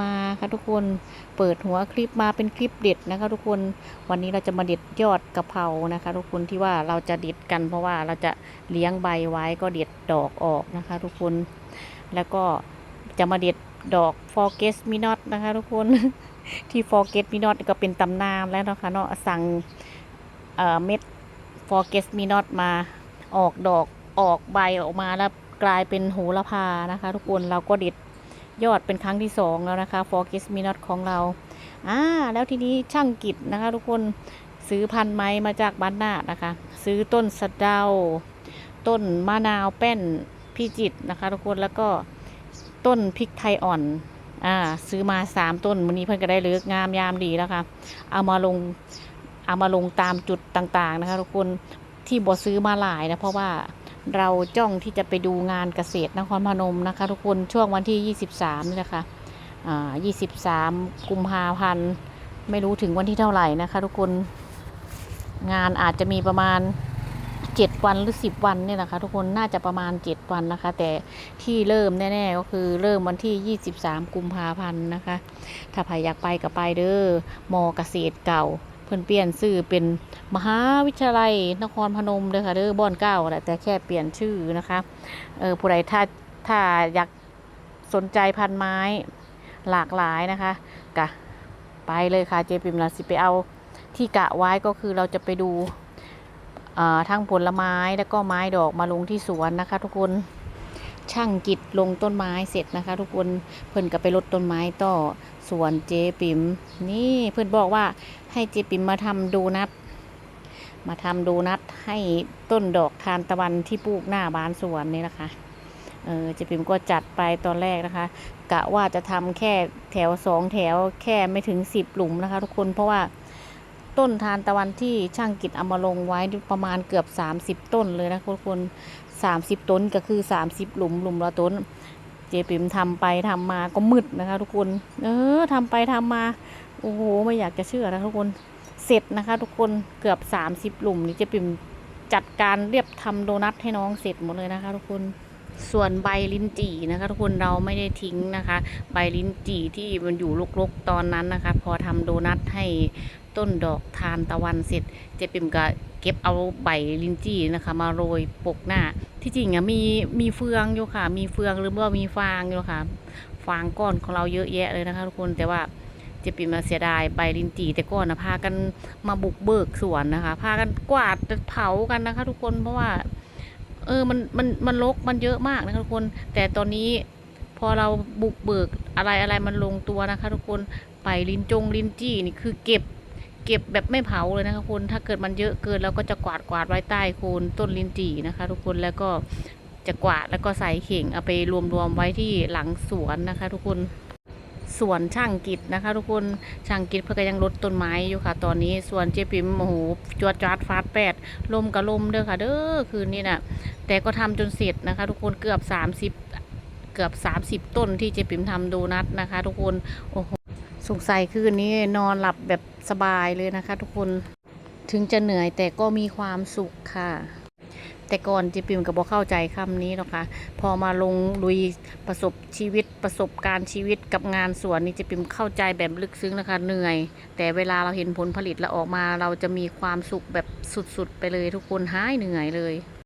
มาค่ะทุกคนเปิดหัวคลิปมาเป็นคลิปเด็ดนะคะ ทุกคนวันนี้เราจะมาเด็ดยอดกะเพรานะคะ ทุกคนที่ว่าเราจะเด็ดกัน เพราะว่าเราจะเลี้ยงใบไว้ก็เด็ดดอกออกนะคะ ทุกคนแล้วก็จะมาเด็ดดอก forget me not นะคะ ทุกคนที่ forget me not ก็เป็นตำนานแล้วนะคะเนาะสั่งเอ่อเม็ด forget me not มาออกดอกออกใบออกมาแล้วกลายเป็นโหระพานะคะ ทุกคนเราก็เด็ด ยอดเป็นครั้งที่สองแล้วนะคะ for g i s m i n o t ของเราอ่าแล้วทีนี้ช่างกิจนะคะ ทุกคนซื้อพันไม้มาจากบ้านนาดนะคะ ซื้อต้นสะเดา ต้นมะนาวแป้นพี่จิตนะคะ ทุกคนแล้วก็ต้นพริกไทยอ่อนอ่าซื้อมาสามต้นวันนี้เพื่อนก็ได้เลือกงามยามดีแล้วค่ะเอามาลงเอามาลงตามจุดต่างๆนะคะ ทุกคนที่บอซื้อมาหลายนะเพราะว่า เราจ้องที่จะไปดูงานเกษตรนครพนมนะคะ ทุกคนช่วงวันที่ 23นี่แหละค่ะอ่า23กุมภาพันธ์ไม่รู้ถึงวันที่เท่าไหร่นะคะ ทุกคนงานอาจจะมีประมาณ7วันหรือ10วันเนี่ยนะคะ ทุกคนน่าจะประมาณ7วันนะคะ แต่ที่เริ่มแน่ๆก็คือเริ่มวันที่23กุมภาพันธ์นะคะ ถ้าใครอยากไปก็ไปเด้อมอเกษตรเก่า เพิ่นเปลี่ยนชื่อเป็นมหาวิทยาลัยนครพนมเด้อค่ะเด้อบ่อนเก้าแหละแต่แค่เปลี่ยนชื่อนะคะเออผู้ใดถ้าถ้าอยากสนใจพันไม้หลากหลายนะคะกะไปเลยค่ะเจปิมลาสิไปเอาที่กะไว้ก็คือเราจะไปดูทั้งผลไม้แล้วก็ไม้ดอกมาลงที่สวนนะคะ ทุกคนช่างกิจลงต้นไม้เสร็จนะคะ ทุกคนเพิ่นก็ไปลดต้นไม้ต่อ สวนเจปิมนี่เพิ่อนบอกว่าให้เจปิมมาทำโดนัทมาทำโดนัทให้ต้นดอกทานตะวันที่ปลูกหน้าบ้านสวนนี่นะคะเออเจปิมก็จัดไปตอนแรกนะคะ กะว่าจะทำแค่แถวสองแถวแค่ไม่ถึงสิบหลุมนะคะ ทุกคนเพราะว่าต้นทานตะวันที่ช่างกิจเอามาลงไว้ประมาณเกือบ 30 ต้นเลยนะทุกคน30 ต้นก็คือ 30 หลุมหลุมละต้น เจปิมทำไปทำมาก็มืดนะคะ ทุกคน เออทำไปทำมา โอ้โหไม่อยากจะเชื่อนะทุกคน เสร็จนะคะ ทุกคนเกือบ30หลุมนี่เจปิมจัดการเรียบทำโดนัทให้น้องเสร็จหมดเลยนะคะ ทุกคนส่วนใบลิ้นจี่นะคะ ทุกคนเราไม่ได้ทิ้งนะคะ ใบลิ้นจี่ที่มันอยู่รกๆตอนนั้นนะคะ พอทำโดนัทให้ต้นดอกทานตะวันเสร็จเจปิมก็ เก็บเอาใบลินจี่นะคะ มาโรยปกหน้า ที่จริงอะมีมีเฟืองอยู่ค่ะ มีเฟืองหรือว่ามีฟางอยู่ค่ะ ฟางก้อนของเราเยอะแยะเลยนะคะทุกคนแต่ว่าจะปีมาเสียดายใบลินจีแต่ก่อนนะพากันมาบุกเบิกสวนนะคะ พากันกวาดเผากันนะคะ ทุกคนเพราะว่า เออมันมันมันรกมันเยอะมากนะคะทุกคน แต่ตอนนี้พอเราบุกเบิกอะไรอะไรมันลงตัวนะคะ ทุกคนไปลินจงลินจี้นี่คือเก็บ เก็บแบบไม่เผาเลยนะคะคุณถ้าเกิดมันเยอะเกินเราก็จะกวาดกวาดไว้ใต้โคนต้นลินจีนะคะ ทุกคนแล้วก็จะกวาดแล้วก็ใส่เข่งเอาไปรวมๆไว้ที่หลังสวนนะคะ ทุกคนสวนช่างกิจนะคะ ทุกคนช่างกิจเพื่อก็ยังลดต้นไม้อยู่ค่ะ ตอนนี้ส่วนเจ๊ปิมโอ้โหจวดจาดฟาดแปดลมกับลมเด้อค่ะ เด้อคืนนี้น่ะ แต่ก็ทำจนเสร็จนะคะ ทุกคนเกือบ 30 เกือบ 30 ต้นที่เจ๊ปิมทำโดนัทนะคะ ทุกคนโอ้โห สงสัยคืนนี้นอนหลับแบบสบายเลยนะคะ ทุกคนถึงจะเหนื่อยแต่ก็มีความสุขค่ะ แต่ก่อนเจิปิมก็บอกเข้าใจคำนี้หรอกค่ะ พอมาลงลุยประสบชีวิตประสบการณ์ชีวิตกับงานสวนนี่เจิปิมเข้าใจแบบลึกซึ้งนะคะ เหนื่อย แต่เวลาเราเห็นผลผลิตแล้วออกมา เราจะมีความสุขแบบสุดๆ ไปเลยทุกคนหายเหนื่อยเลย